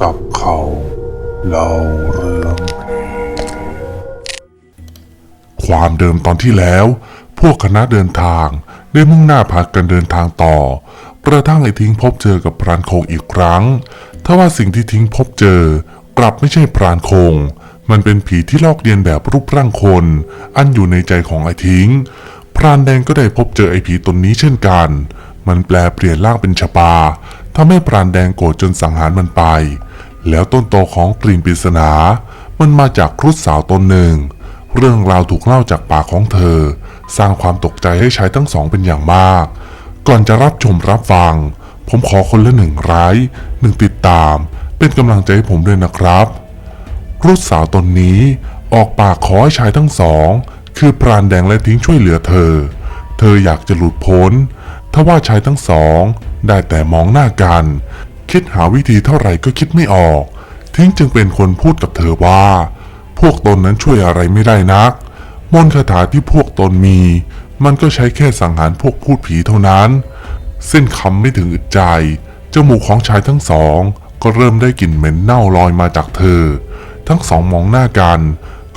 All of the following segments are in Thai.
จับเขาเล่าเรื่อง ความเดิมตอนที่แล้ว พวกคณะเดินทางได้มุ่งหน้าพากันเดินทางต่อกระทั่งไอ้ทิ้งพบเจอกับพรานโคงอีกครั้งทว่าสิ่งที่ทิ้งพบเจอกลับไม่ใช่พรานโคง มันเป็นผีที่ลอกเลียนแบบรูปร่างคน อันอยู่ในใจของไอ้ทิ้ง พรานแดงก็ได้พบเจอไอ้ผีตนนี้เช่นกัน มันแปลเปลี่ยนร่างเป็นชะปาทำให้พรานแดงโกรธจนสังหารมันไป แล้วต้นตอของกลิ่นปริศนา มันมาจากครุฑสาวตนหนึ่ง เรื่องราวถูกเล่าจากปากของเธอ สร้างความตกใจให้ชายทั้งสองเป็นอย่างมาก ก่อนจะรับชมรับฟัง ผมขอคนละหนึ่งร้ายหนึ่งติดตาม เป็นกำลังใจให้ผมด้วยนะครับรุ่สาวตนนี้ออกปากขอให้ชายทั้งสอง คือพรานแดงและทิ้งช่วยเหลือเธอ เธออยากจะหลุดพ้นทว่าชายทั้งสองได้แต่มองหน้ากัน คิดหาวิธีเท่าไหร่ก็คิดไม่ออก ทิ้งจึงเป็นคนพูดกับเธอว่า พวกตนนั้นช่วยอะไรไม่ได้นัก มนต์คาถาที่พวกตนมี มันก็ใช้แค่สังหารพวกพูดผีเท่านั้น เส้นคำไม่ถึงอึดใจ จมูกของชายทั้งสอง ก็เริ่มได้กลิ่นเหม็นเน่าลอยมาจากเธอ ทั้งสองมองหน้ากัน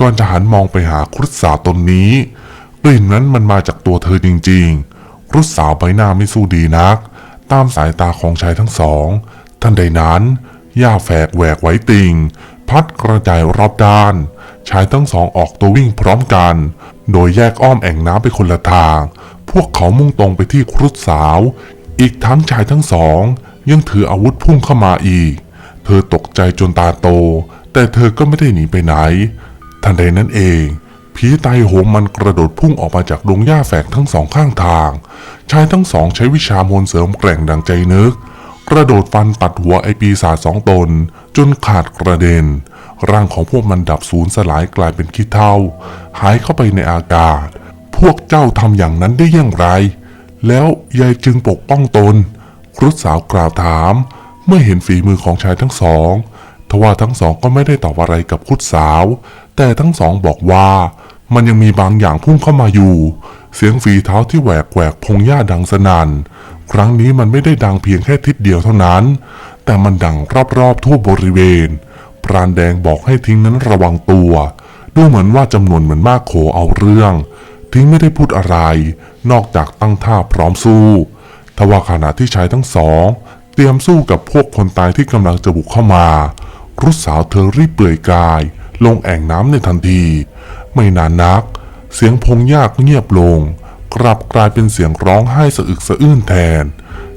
ก่อนจะหันมองไปหาครุฑสาวตนนี้ กลิ่นนั้นมันมาจากตัวเธอจริงๆ ครุฑสาวใบหน้าไม่สู้ดีนักตามสายตาของชายทั้งสอง ทันใดนั้นหญ้าแฝกแหวกไว้ติง พัดกระจายรอบด้าน ชายทั้งสองออกตัววิ่งพร้อมกัน โดยแยกอ้อมแอ่งน้ำไปคนละทาง พวกเขามุ่งตรงไปที่ครุฑสาว อีกทั้งชายทั้งสอง ยังถืออาวุธพุ่งเข้ามาอีก เธอตกใจจนตาโต แต่เธอก็ไม่ได้หนีไปไหน ทันใดนั้นเองผีตายโหงมันกระโดดพุ่งออกมาจากดงหญ้าแฝกทั้งสองข้างทาง ชายทั้งสองใช้วิชามนเสริมแกร่งดังใจนึก กระโดดฟันตัดหัวไอปีศาจสองตน จนขาดกระเด็น ร่างของพวกมันดับสูญสลายกลายเป็นขี้เถ้าหายเข้าไปในอากาศ พวกเจ้าทำอย่างนั้นได้อย่างไร แล้วยายจึงปกป้องตน ครุฑสาวกล่าวถาม เมื่อเห็นฝีมือของชายทั้งสอง ทว่าทั้งสองก็ไม่ได้ตอบอะไรกับครุฑสาว แต่ทั้งสองบอกว่ามันยังมีบางอย่างพุ่งเข้ามาอยู่ เสียงฝีเท้าที่แหวกแหวกพงหญ้าดังสนัน่น ครั้งนี้มันไม่ได้ดังเพียงแค่ทิศเดียวเท่านั้น แต่มันดังรอบๆทั่วบริเวณ พรานแดงบอกให้ทิ้งนั้นระวังตัว ดูเหมือนว่าจำนวนเหมือนมากโขเอาเรื่อง ทิ้งไม่ได้พูดอะไร นอกจากตั้งท่าพร้อมสู้ทว่าขณะที่ชายทั้งสอง เตรียมสู้กับพวกคนตายที่กำลังจะบุกเข้ามา รุษสาวเธอรีบเปลือยกาย ลงแอ่งน้ำในทันที ไม่นานนัก เสียงพงหญ้าก็เงียบลง กลับกลายเป็นเสียงร้องไห้สะอึกสะอื้นแทน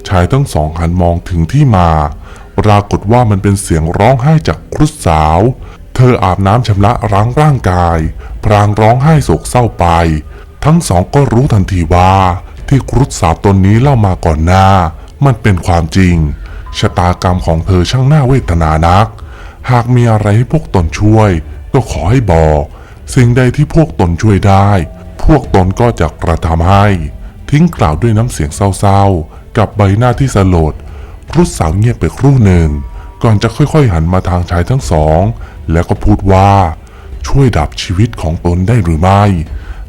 ชายทั้งสองหันมองถึงที่มา ปรากฏว่ามันเป็นเสียงร้องไห้จากครุฑสาว เธออาบน้ำชำระล้างร่างกาย พรางร้องไห้โศกเศร้าไป ทั้งสองก็รู้ทันทีว่า ที่ครุฑสาวตนนี้เล่ามาก่อนหน้า มันเป็นความจริง ชะตากรรมของเธอช่างน่าเวทนานัก หากมีอะไรให้พวกตนช่วย ก็ขอให้บอก สิ่งใดที่พวกตนช่วยได้ พวกตนก็จะกระทำให้ ทิ้งกล่าวด้วยน้ำเสียงเศร้าๆ กับใบหน้าที่สลดครุฑสาวเงียบไปครู่หนึ่ง ก่อนจะค่อยๆหันมาทางชายทั้งสอง แล้วก็พูดว่า ช่วยดับชีวิตของตนได้หรือไม่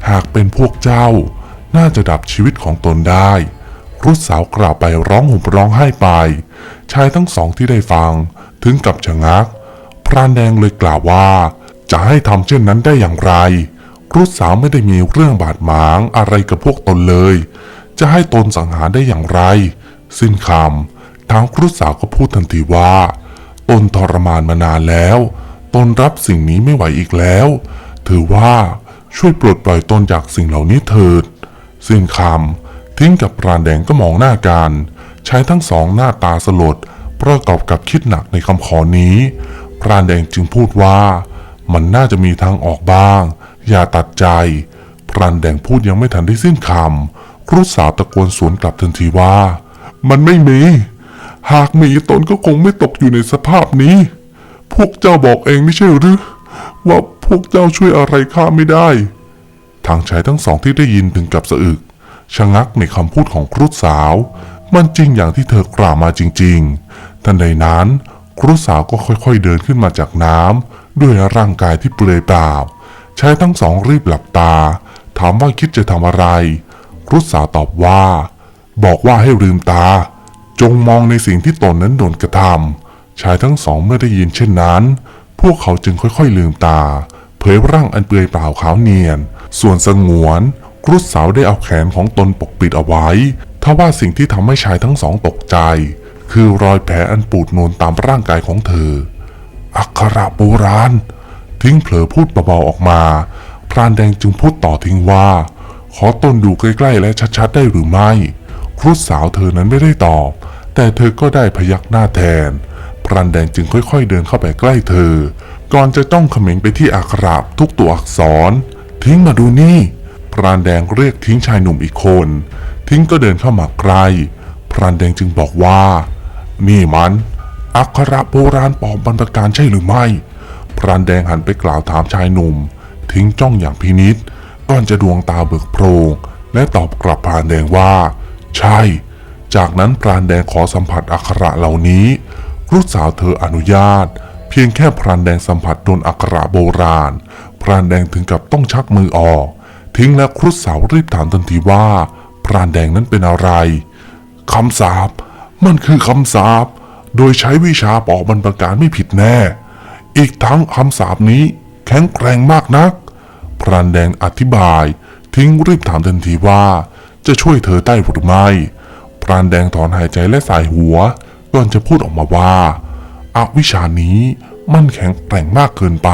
หากเป็นพวกเจ้า น่าจะดับชีวิตของตนได้ครุฑสาวกล่าวไปร้องห่มร้องไห้ไป ชายทั้งสองที่ได้ฟัง ถึงกับชะงัก พรานแดงเลยกล่าวว่า จะให้ทำเช่นนั้นได้อย่างไร ครุฑสาวไม่ได้มีเรื่องบาดหมางอะไรกับพวกตนเลย จะให้ตนสังหารได้อย่างไร สิ้นคำทางครุฑสาวก็พูดทันทีว่า ตนทรมานมานานแล้ว ตนรับสิ่งนี้ไม่ไหวอีกแล้ว ถือว่าช่วยปลดปล่อยตนจากสิ่งเหล่านี้เถิด สิ้นคำทิ้งกับพรานแดงก็มองหน้ากัน ใชายทั้งสองหน้าตาสลดประกอบกับคิดหนักในคำขอนี้ พรานแดงจึงพูดว่า มันน่าจะมีทางออกบ้าง อย่าตัดใจ พรานแดงพูดยังไม่ทันได้สิ้นคำครุฑสาวตะโกนสวนกลับทันทีว่า มันไม่มี หากมีตนก็คงไม่ตกอยู่ในสภาพนี้ พวกเจ้าบอกเองไม่ใช่หรือ ว่าพวกเจ้าช่วยอะไรข้าไม่ได้ ทางชายทั้งสองที่ได้ยินถึงกับสะอึกชะงักในคำพูดของครุฑสาว มันจริงอย่างที่เธอกล่าวมาจริง ๆ ทันใดนั้นครุฑสาวก็ค่อยๆเดินขึ้นมาจากน้ำด้วยร่างกายที่เปลือยเปล่า ชายทั้งสองรีบหลับตา ถามว่าคิดจะทำอะไร รุฑสาวตอบว่า บอกว่าให้ลืมตา จงมองในสิ่งที่ตนนั้นโดนกระทำชายทั้งสองเมื่อได้ยินเช่นนั้น พวกเขาจึงค่อยๆลืมตา เผยร่างอันเปลือยเปล่าขาวเนียน ส่วนสงวนรุฑสาวได้เอาแขนของตนปกปิดเอาไว้ทว่าสิ่งที่ทำให้ชายทั้งสองตกใจ คือรอยแผลอันปูดนูนตามร่างกายของเธอ อักขระโบราณ ทิ้งเผลอพูดเบาๆออกมา พรานแดงจึงพูดต่อทิ้งว่า ขอตนดูใกล้ๆและชัดๆได้หรือไม่ ครุฑสาวเธอนั้นไม่ได้ตอบ แต่เธอก็ได้พยักหน้าแทน พรานแดงจึงค่อยๆเดินเข้าไปใกล้เธอ ก่อนจะต้องเขม็งไปที่อักขระทุกตัวอักษร ทิ้งมาดูนี่ พรานแดงเรียกทิ้งชายหนุ่มอีกคน ทิ้งก็เดินเข้ามาใกล้พรานแดงจึงบอกว่า นี่มัน อักขระโบราณปอบบรรพการใช่หรือไม่ พรานแดงหันไปกล่าวถามชายหนุ่ม ทิ้งจ้องอย่างพินิษก่อนจะดวงตาเบิกโพรงและตอบกลับพรานแดงว่า ใช่ จากนั้นพรานแดงขอสัมผัสอักขระเหล่านี้ลูกสาวเธออนุญาต เพียงแค่พรานแดงสัมผัสโดนอักขระโบราณ พรานแดงถึงกับต้องชักมือออก ทิ้งและครุฑสาวรีบถามทันทีว่า พรานแดงนั้นเป็นอะไรคำสาปมันคือคำสาปโดยใช้วิชาปอกบรรพการไม่ผิดแน่ อีกทั้งคำสาปนี้แข็งแกร่งมากนัก พรานแดงอธิบาย ทิ้งรีบถามทันทีว่า จะช่วยเธอได้หรือไม่ พรานแดงถอนหายใจและสายหัว ก่อนจะพูดออกมาว่าอาวิชานี้มันแข็งแกร่งมากเกินไป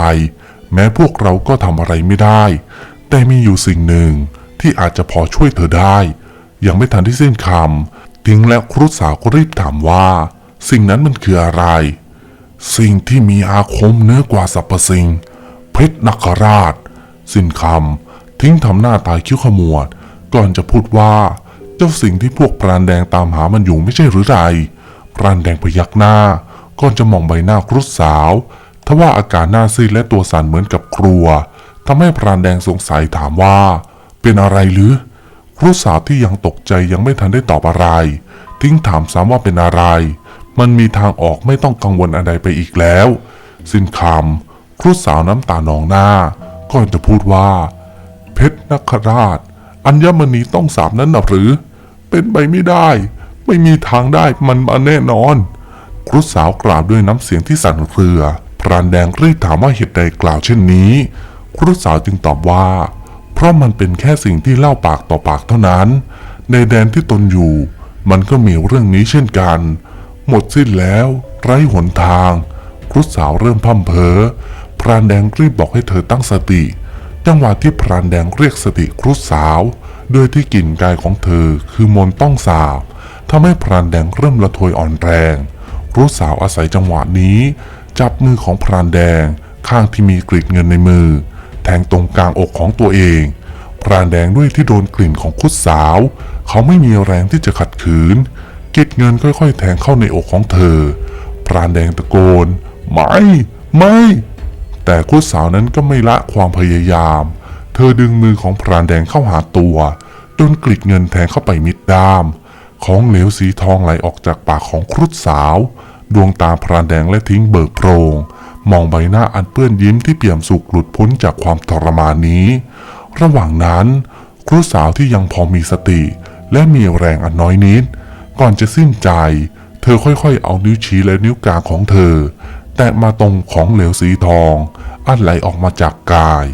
แม้พวกเราก็ทำอะไรไม่ได้ แต่มีอยู่สิ่งหนึ่งที่อาจจะพอช่วยเธอได้ ยังไม่ทันที่สิ้นคำทิ้งและครุฑสาวก็รีบถามว่า สิ่งนั้นมันคืออะไร สิ่งที่มีอาคมเนือกว่าสรรพสิ่ง เพชรนักราช สิ้นคำทิ้งทำหน้าตายคิ้วขมวด ก่อนจะพูดว่า เจ้าสิ่งที่พวกปรานแดงตามหามันอยู่ไม่ใช่หรือไรปรานแดงพยักหน้า ก่อนจะมองใบหน้าครุฑสาว ทว่าอาการหน้าซีดและตัวสั่นเหมือนกับกลัวทำให้พรานแดงสงสัยถามว่า เป็นอะไรหรือ ครูสาวที่ยังตกใจยังไม่ทันได้ตอบอะไร ทิ้งถามซ้ำว่าเป็นอะไร มันมีทางออกไม่ต้องกังวลอะไรไปอีกแล้ว สิ้นคำครูสาวน้ำตานองหน้าก่อนจะพูดว่า เพชรนคราช อัญมณีต้องสามนั้นหรือ เป็นไปไม่ได้ ไม่มีทางได้มันมาแน่นอน ครุฑสาวกล่าวด้วยน้ำเสียงที่สั่นเครือ พรานแดงรีบถามว่าเหตุใดกล่าวเช่นนี้ ครุฑสาวจึงตอบว่า เพราะมันเป็นแค่สิ่งที่เล่าปากต่อปากเท่านั้น ในแดนที่ตนอยู่ มันก็มีเรื่องนี้เช่นกัน หมดสิ้นแล้ว ไร้หนทางครุฑสาวเริ่มพั่มเพอพรานแดงรีบบอกให้เธอตั้งสติ จังหวะที่พรานแดงเรียกสติครุฑสาวโดยที่กลิ่นกายของเธอคือมนต้องสาบทำให้พรานแดงเริ่มละทวยอ่อนแรงครุฑสาวอาศัยจังหวะนี้ จับมือของพรานแดงข้างที่มีกลีบเงินในมือ แทงตรงกลางอกของตัวเองพรานแดงด้วยที่โดนกลิ่นของครุฑสาว เขาไม่มีแรงที่จะขัดขืน กลีบเงินค่อยๆ แทงเข้าในอกของเธอ พรานแดงตะโกน ไม่ ไม่ แต่คู่สาวนั้นก็ไม่ละความพยายาม เธอดึงมือของพรานแดงเข้าหาตัวจนกลิดเงินแทงเข้าไปมิดด้าม ของเหลวสีทองไหลออกจากปากของครุฑสาว ดวงตาพรานแดงและทิ้งเบิกโพรงมองใบหน้าอันเปื้อนยิ้มที่เปี่ยมสุขหลุดพ้นจากความทรมานนี้ ระหว่างนั้น ครุฑสาวที่ยังพอมีสติ และมีแรงอันน้อยนิด ก่อนจะสิ้นใจ เธอค่อยๆ เอานิ้วชี้และนิ้วกลางของเธอ แตะมาตรงของเหลวสีทอง อันไหลออกมาจากกาย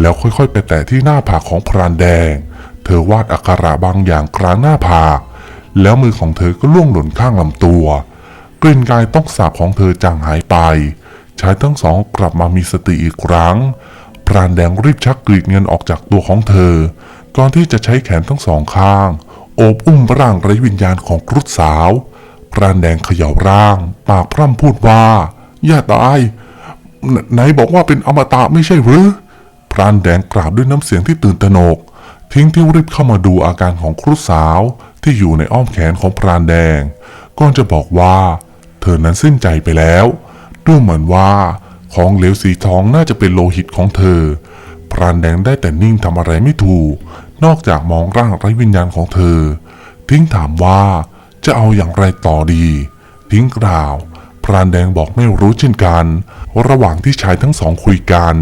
แล้วค่อยๆ ไปแตะที่หน้าผากของพรานแดง เธอวาดอักขระบางอย่างกลางหน้าผาก แล้วมือของเธอก็ล่วงหล่นข้างลำตัว กลิ่นกายต้องสาบของเธอจางหายไปชายทั้งสองกลับมามีสติอีกครั้ง พรานแดงรีบชักกรีดเงินออกจากตัวของเธอ ก่อนที่จะใช้แขนทั้งสองข้าง โอบอุ้มร่างไร้วิญญาณของครุฑสาวพรานแดงเขย่าร่าง ปากพร่ำพูดว่า อย่าตายไหนบอกว่าเป็นอมตะไม่ใช่หรือ พรานแดงกราบด้วยน้ำเสียงที่ตื่นตระหนก ทิ้งที่รีบเข้ามาดูอาการของครุฑสาวที่อยู่ในอ้อมแขนของพรานแดงก่อนจะบอกว่า เธอนั้นสิ้นใจไปแล้วดูเหมือนว่า ของเหลวสีทองน่าจะเป็นโลหิตของเธอ พรานแดงได้แต่นิ่งทำอะไรไม่ถูก นอกจากมองร่างไร้วิญญาณของเธอ ทิ้งถามว่าจะเอาอย่างไรต่อดี ทิ้งกล่าว พรานแดงบอกไม่รู้เช่นกัน ระหว่างที่ชายทั้งสองคุยกัน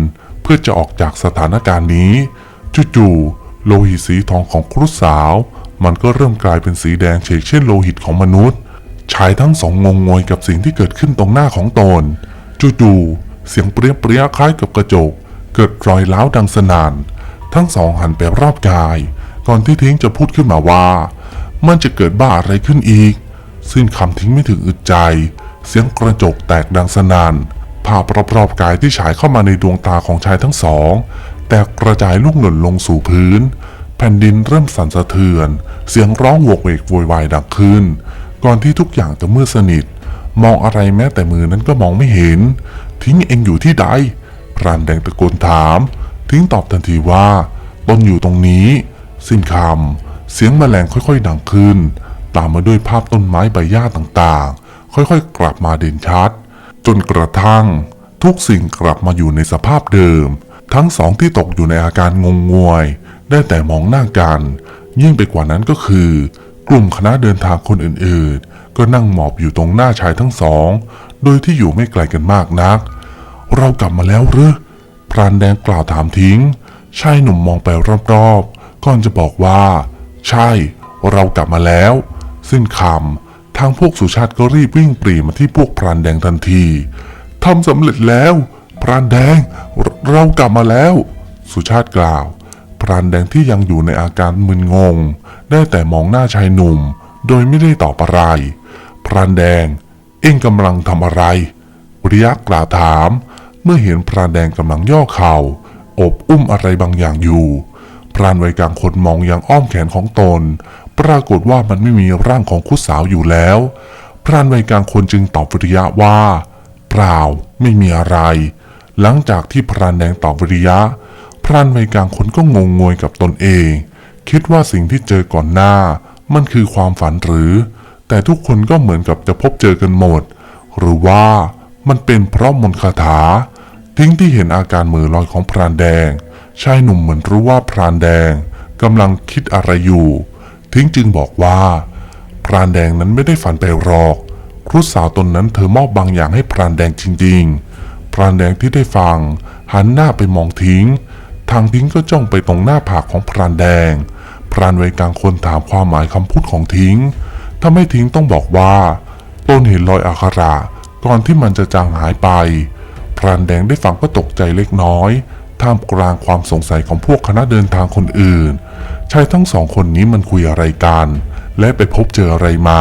เพื่อจะออกจากสถานการณ์นี้จู่ๆโลหิตสีทองของครุฑสาว มันก็เริ่มกลายเป็นสีแดงเฉกเช่นโลหิตของมนุษย์ชายทั้งสองงงงวยกับสิ่งที่เกิดขึ้นตรงหน้าของตนจู่ๆเสียงเปรี้ยเปรี้ยคล้ายกับกระจก เกิดรอยร้าวดังสนาน ทั้งสองหันไปรอบกาย ก่อนที่ทิ้งจะพูดขึ้นมาว่า มันจะเกิดบ้าอะไรขึ้นอีก สิ้นคำทิ้งไม่ถึงอึดใจ เสียงกระจกแตกดังสนานภาพรอบๆกายที่ฉายเข้ามาในดวงตาของชายทั้งสอง แตกกระจายลุ่งหล่นลงสู่พื้น แผ่นดินเริ่มสั่นสะเทือน เสียงร้องโวกเวกโวยวายดังขึ้น ก่อนที่ทุกอย่างจะมืดสนิท มองอะไรแม้แต่มือนั้นก็มองไม่เห็น ทิ้งเองอยู่ที่ใดพรานแดงตะโกนถาม ทิ้งตอบทันทีว่าตนอยู่ตรงนี้ สิ้นคำเสียงแมลงค่อยๆดังขึ้น ตามมาด้วยภาพต้นไม้ใบหญ้าต่างๆ ค่อยๆ กลับมาเด่นชัด จนกระทั่ง ทุกสิ่งกลับมาอยู่ในสภาพเดิม ทั้งสองที่ตกอยู่ในอาการงงงวย ได้แต่มองหน้ากัน ยิ่งไปกว่านั้นก็คือ กลุ่มคณะเดินทางคนอื่นๆ ก็นั่งหมอบอยู่ตรงหน้าชายทั้งสอง โดยที่อยู่ไม่ไกลกันมากนัก เรากลับมาแล้วหรือ รานแดงกล่าวถามทิ้ง ชายหนุ่มมองไปรอบๆ ก่อนจะบอกว่า ใช่ เรากลับมาแล้ว สิ้นคำทางพวกสุชาติก็รีบวิ่งปรีมาที่พวกพรานแดงทันทีทำสำเร็จแล้ว พรานแดง เราเรากลับมาแล้ว สุชาติกล่าว พรานแดงที่ยังอยู่ในอาการมึนงง ได้แต่มองหน้าชายหนุ่ม โดยไม่ได้ตอบอะไร พรานแดง เอ็งกำลังทำอะไรริยะกล่าวถาม เมื่อเห็นพรานแดงกำลังย่อเข่าอบอุ้มอะไรบางอย่างอยู่พรานวัยกลางคนมองยังอ้อมแขนของตน ปรากฏว่ามันไม่มีร่างของคุดสาวอยู่แล้ว พรานวัยกลางคนจึงตอบวิริยะว่า เปล่าไม่มีอะไร หลังจากที่พรานแดงตอบวิริยะ พรานวัยกลางคนก็งงงวยกับตนเอง คิดว่าสิ่งที่เจอก่อนหน้า มันคือความฝันหรือ แต่ทุกคนก็เหมือนกับจะพบเจอกันหมด หรือว่ามันเป็นเพราะมนต์คาถา ทิ้งที่เห็นอาการมือลอยของพรานแดง ชายหนุ่มเหมือนรู้ว่าพรานแดงกำลังคิดอะไรอยู่ ทิ้งจึงบอกว่า พรานแดงนั้นไม่ได้ฝันไปหรอกครุฑสาวตนนั้นเธอมอบบางอย่างให้พรานแดงจริงๆ พรานแดงที่ได้ฟัง หันหน้าไปมองทิ้ง ทางทิ้งก็จ้องไปตรงหน้าผากของพรานแดง พรานวัยกลางคนถามความหมายคำพูดของทิ้งทำให้ทิ้งต้องบอกว่าตนเห็นรอยอักขระก่อนที่มันจะจางหายไป พรานแดงได้ฟังก็ตกใจเล็กน้อย ท่ามกลางความสงสัยของพวกคณะเดินทางคนอื่น ชายทั้งสองคนนี้มันคุยอะไรกัน และไปพบเจออะไรมา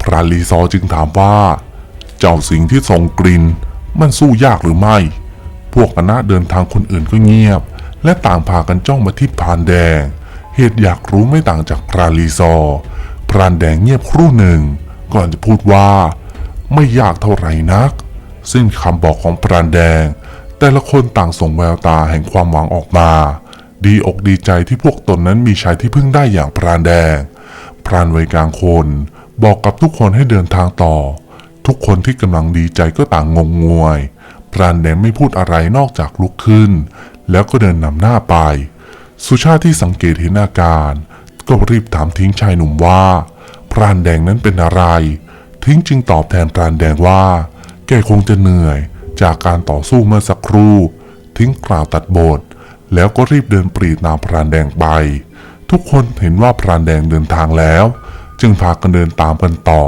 พรานลีซอจึงถามว่า เจ้าสิงที่ส่งกลิ่น มันสู้ยากหรือไม่ พวกคณะเดินทางคนอื่นก็เงียบ และต่างพากันจ้องมาที่พรานแดง เหตุอยากรู้ไม่ต่างจากพรานลีซอ พรานแดงเงียบครู่หนึ่ง ก่อนจะพูดว่า ไม่ยากเท่าไหร่นัก ซึ่งคำบอกของพรานแดง แต่ละคนต่างส่งแววตาแห่งความหวังออกมา ดีอกดีใจที่พวกตนนั้นมีชายที่พึ่งได้อย่างพรานแดง พรานวัยกลางคนบอกกับทุกคนให้เดินทางต่อ ทุกคนที่กำลังดีใจก็ต่างงงงวย พรานแดงไม่พูดอะไรนอกจากลุกขึ้น แล้วก็เดินนำหน้าไป สุชาติที่สังเกตเห็นอาการ ก็รีบถามทิ้งชายหนุ่มว่า พรานแดงนั้นเป็นอะไร ทิ้งจึงตอบแทนพรานแดงว่า แกคงจะเหนื่อยจากการต่อสู้เมื่อสักครู่ ทิ้งกล่าวตัดบท แล้วก็รีบเดินปรีตามพรานแดงไป ทุกคนเห็นว่าพรานแดงเดินทางแล้ว จึงพากันเดินตามกันต่อ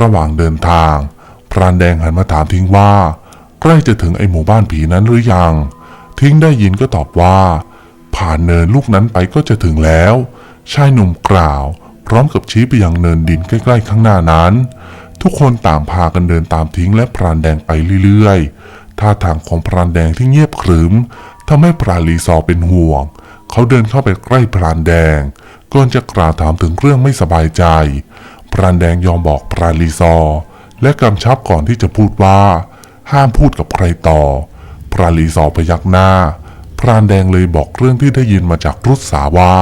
ระหว่างเดินทาง พรานแดงหันมาถามทิ้งว่า ใกล้จะถึงไอหมู่บ้านผีนั้นหรือยัง ทิ้งได้ยินก็ตอบว่า ผ่านเนินลูกนั้นไปก็จะถึงแล้วชายหนุ่มกล่าว พร้อมกับชี้ไปยังเนินดินใกล้ ๆ ข้างหน้านั้น ทุกคนต่างพากันเดินตามทิ้งและพรานแดงไปเรื่อยๆ ท่าทางของพรานแดงที่เงียบขรึมทำให้พรานลีซอเป็นห่วง เขาเดินเข้าไปใกล้พรานแดงก่อนจะกล่าวถามถึงเรื่องไม่สบายใจ พรานแดงยอมบอกพรานลีซอ และกำชับก่อนที่จะพูดว่า ห้ามพูดกับใครต่อ พรานลีซอพยักหน้า พรานแดงเลยบอกเรื่องที่ได้ยินมาจากรุษสาว่า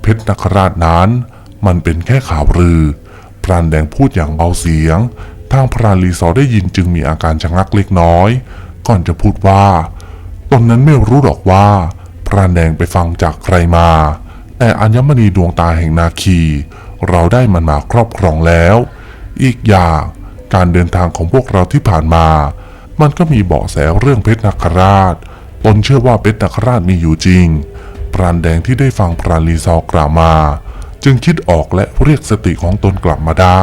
เพชรนคราชนั้น มันเป็นแค่ข่าวลือ พรานแดงพูดอย่างเบาเสียง ทางพรานลีซอได้ยินจึงมีอาการชะงักเล็กน้อย ก่อนจะพูดว่าตนนั้นไม่รู้หรอกว่า พรานแดงไปฟังจากใครมา แต่อัญมณีดวงตาแห่งนาคี เราได้มันมาครอบครองแล้ว อีกอย่างการเดินทางของพวกเราที่ผ่านมา มันก็มีเบาะแสเรื่องเพชรนาคราช ตนเชื่อว่าเพชรนาคราชมีอยู่จริง พรานแดงที่ได้ฟังพรานลีซอกล่าวมา จึงคิดออกและเรียกสติของตนกลับมาได้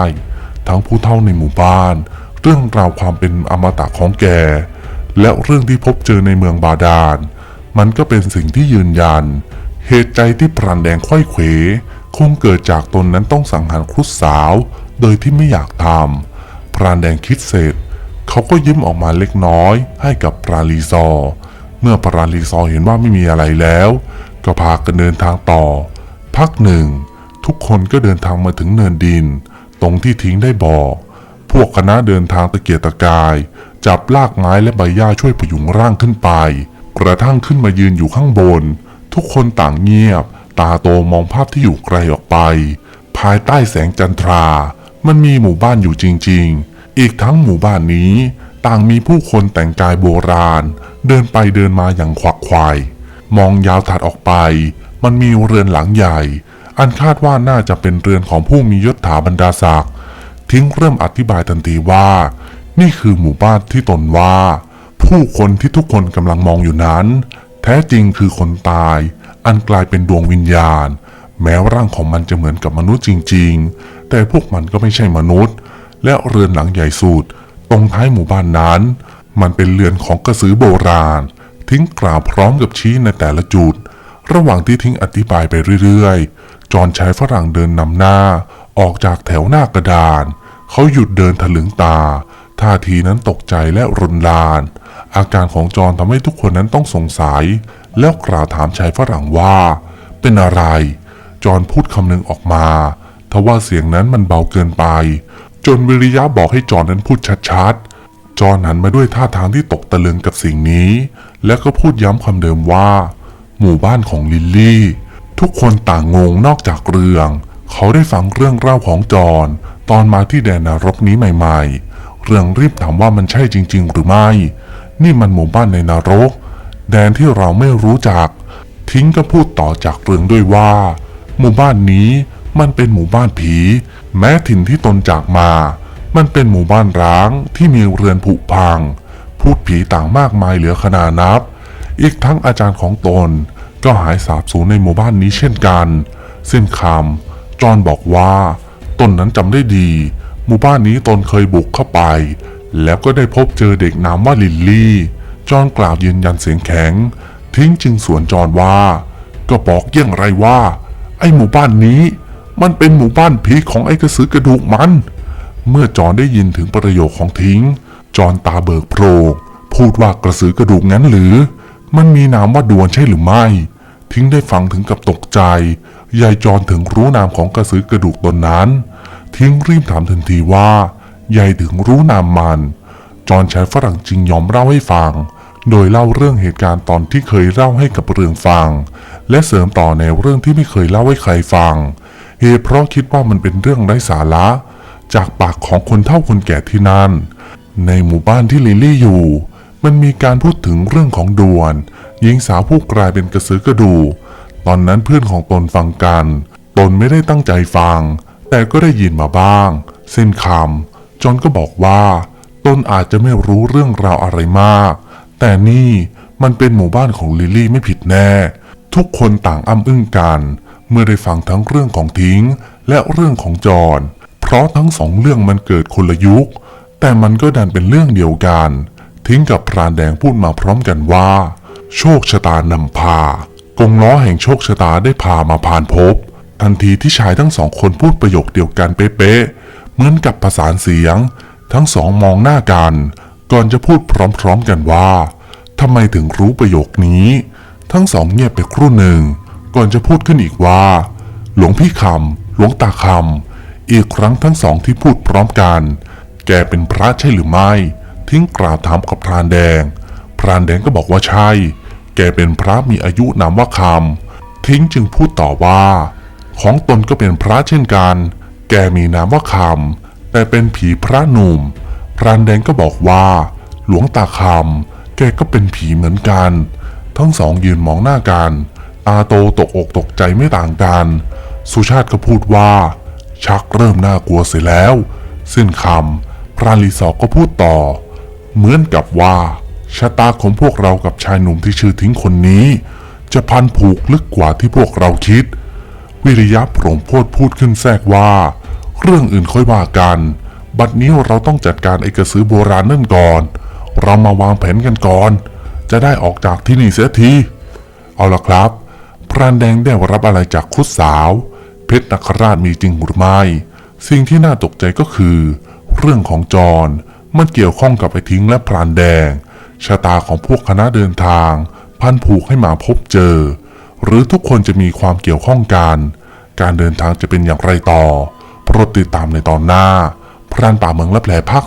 ทั้งผู้เฒ่าในหมู่บ้าน เรื่องราวความเป็นอมตะของแก และเรื่องที่พบเจอในเมืองบาดาล มันก็เป็นสิ่งที่ยืนยัน เหตุใจที่พรานแดงค่อยเขวคงเกิดจากตนนั้นต้องสังหารครุฑสาว โดยที่ไม่อยากทำพรานแดงคิดเสร็จ เขาก็ยิ้มออกมาเล็กน้อยให้กับปราลีซอ เมื่อปราลีซอเห็นว่าไม่มีอะไรแล้ว ก็พากันเดินทางต่อ พักหนึ่ง ทุกคนก็เดินทางมาถึงเนินดิน ตรงที่ทิ้งได้บอก พวกคณะเดินทางตะเกียกตะกาย จับลากไม้และใบหญ้าช่วยพยุงร่างขึ้นไป กระทั่งขึ้นมายืนอยู่ข้างบน ทุกคนต่างเงียบ ตาโตมองภาพที่อยู่ไกลออกไป ภายใต้แสงจันทรา มันมีหมู่บ้านอยู่จริง ๆ อีกทั้งหมู่บ้านนี้ ต่างมีผู้คนแต่งกายโบราณ เดินไปเดินมาอย่างขวักไขวายมองยาวถัดออกไป มันมีเรือนหลังใหญ่ อันคาดว่าน่าจะเป็นเรือนของผู้มียศถาบรรดาศักดิ์ทิ้งเริ่มอธิบายทันทีว่า นี่คือหมู่บ้านที่ตนว่า ผู้คนที่ทุกคนกำลังมองอยู่นั้น แท้จริงคือคนตาย อันกลายเป็นดวงวิญญาณ แม้ร่างของมันจะเหมือนกับมนุษย์จริง ๆ แต่พวกมันก็ไม่ใช่มนุษย์ และเรือนหลังใหญ่สุดตรงท้ายหมู่บ้านนั้น มันเป็นเรือนของกระสือโบราณ ทิ้งกล่าวพร้อมกับชี้ในแต่ละจุด ระหว่างที่ทิ้งอธิบายไปเรื่อยๆ จอนชายฝรั่งเดินนำหน้า ออกจากแถวหน้ากระดาน เขาหยุดเดินถลึงตา ท่าทีนั้นตกใจและรุนลาน อาการของจอนทำให้ทุกคนนั้นต้องสงสัย แล้วกล่าวถามชายฝรั่งว่า เป็นอะไร จอนพูดคำหนึ่งออกมาทว่าเสียงนั้นมันเบาเกินไป จนวิริยะบอกให้จอนนั้นพูดชัดๆ จอนหันมาด้วยท่าทางที่ตกตะลึงกับสิ่งนี้ แล้วก็พูดย้ำคำเดิมว่า หมู่บ้านของลิลลี่ ทุกคนต่างงงนอกจากเรือง เขาได้ฟังเรื่องเล่าของจอนตอนมาที่แดนนรกนี้ใหม่ๆ เรืองรีบถามว่ามันใช่จริง ๆ หรือไม่ นี่มันหมู่บ้านในนรก แดนที่เราไม่รู้จัก ทิ้งก็พูดต่อจากเรืองด้วยว่า หมู่บ้านนี้มันเป็นหมู่บ้านผี แม้ถิ่นที่ตนจากมา มันเป็นหมู่บ้านร้างที่มีเรือนผุพัง พูดผีต่างมากมายเหลือขนานับ อีกทั้งอาจารย์ของตน ก็หายสาบสูญในหมู่บ้านนี้เช่นกัน เส้นคำจอนบอกว่าตนนั้นจำได้ดี หมู่บ้านนี้ตนเคยบุกเข้าไป แล้วก็ได้พบเจอเด็กนามว่าลิลลี่ จอนกล่าวยืนยันเสียงแข็ง ทิ้งจึงสวนจอนว่า ก็บอกเยี่ยงไรว่า ไอหมู่บ้านนี้ มันเป็นหมู่บ้านผีของไอ้กระสือกระดูกมัน เมื่อจอนได้ยินถึงประโยคของทิ้ง จอนตาเบิกโพรงพูดว่ากระสือกระดูกงั้นหรือ มันมีนามว่าดวนใช่หรือไม่ ทิ้งได้ฟังถึงกับตกใจ ยายจอนถึงรู้นามของกระสือกระดูกตนนั้น ทิ้งรีบถามทันทีว่ายายถึงรู้นามมัน จอนชายฝรั่งจึงยอมเล่าให้ฟัง โดยเล่าเรื่องเหตุการณ์ตอนที่เคยเล่าให้กับเรืองฟัง และเสริมต่อในเรื่องที่ไม่เคยเล่าให้ใครฟัง เหตุเพราะคิดว่ามันเป็นเรื่องไร้สาระ จากปากของคนเฒ่าคนแก่ที่นั่น ในหมู่บ้านที่ลิลลี่อยู่ มันมีการพูดถึงเรื่องของดวนหญิงสาวผู้กลายเป็นกระสือกระดู ตอนนั้นเพื่อนของตนฟังกัน ตนไม่ได้ตั้งใจฟัง แต่ก็ได้ยินมาบ้าง เส้นคำจอนก็บอกว่า ตนอาจจะไม่รู้เรื่องราวอะไรมาก แต่นี่มันเป็นหมู่บ้านของลิลลี่ไม่ผิดแน่ ทุกคนต่างอ้ำอึ้งกัน เมื่อได้ฟังทั้งเรื่องของทิ้ง และเรื่องของจอนเพราะทั้งสองเรื่องมันเกิดคนละยุค แต่มันก็ดันเป็นเรื่องเดียวกัน ทิ้งกับพรานแดงพูดมาพร้อมกันว่า โชคชะตานำพากงล้อแห่งโชคชะตาได้พามาผ่านพบ ทันทีที่ชายทั้งสองคนพูดประโยคเดียวกันเป๊ะๆเหมือนกับประสานเสียง ทั้งสองมองหน้ากัน ก่อนจะพูดพร้อมๆกันว่าทำไมถึงรู้ประโยคนี้ ทั้งสองเงียบไปครู่หนึ่ง ก่อนจะพูดขึ้นอีกว่า หลวงพี่คำหลวงตาคำอีกครั้งทั้งสองที่พูดพร้อมกัน แกเป็นพระใช่หรือไม่ ทิ้งกราบถามกับพรานแดง พรานแดงก็บอกว่าใช่ แกเป็นพระมีอายุนามว่าคำทิ้งจึงพูดต่อว่า ของตนก็เป็นพระเช่นกัน แกมีนามว่าคำแต่เป็นผีพระหนุ่ม พรานแดงก็บอกว่า หลวงตาคำแกก็เป็นผีเหมือนกัน ทั้งสองยืนมองหน้ากันตาโตตกอกตกใจไม่ต่างกัน สุชาติก็พูดว่า ชักเริ่มน่ากลัวเสียแล้ว สิ้นคำพรานลีสอก็พูดต่อ เหมือนกับว่าชะตาของพวกเรากับชายหนุ่มที่ชื่อทิ้งคนนี้ จะพันผูกลึกกว่าที่พวกเราคิด วิริยะโปร่งโพดพูดขึ้นแทรกว่า เรื่องอื่นค่อยว่ากัน บัดนี้เราต้องจัดการไอ้กระสือโบราณนั่นก่อน เรามาวางแผนกันก่อน จะได้ออกจากที่นี่เสียที เอาละครับ พรานแดงได้รับอะไรจากคุดสาว เพชรนคราชมีจริงหรือไม่ สิ่งที่น่าตกใจก็คือ เรื่องของจร มันเกี่ยวข้องกับไอ้ทิ้งและพรานแดง ชะตาของพวกคณะเดินทาง พันผูกให้มาพบเจอ หรือทุกคนจะมีความเกี่ยวข้องกัน การเดินทางจะเป็นอย่างไรต่อโปรดติดตามในตอนหน้า พรานป่าเมืองและแผลภาค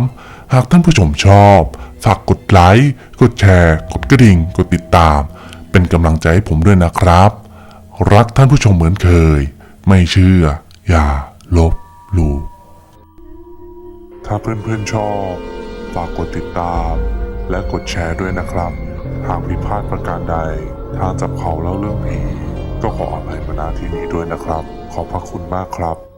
3 หากท่านผู้ชมชอบ ฝากกดไลค์ กดแชร์ กดกระดิ่ง กดติดตาม เป็นกำลังใจให้ผมด้วยนะครับ รักท่านผู้ชมเหมือนเคย ไม่เชื่อ อย่าลบหลู่ ถ้าเพื่อนๆชอบ ฝากกดติดตาม และกดแชร์ด้วยนะครับ หากผิดพลาดประการใด ทางจับเขาเล่าเรื่องผีก็ขออภัยมาณที่นี้ด้วยนะครับ ขอบพระคุณมากครับ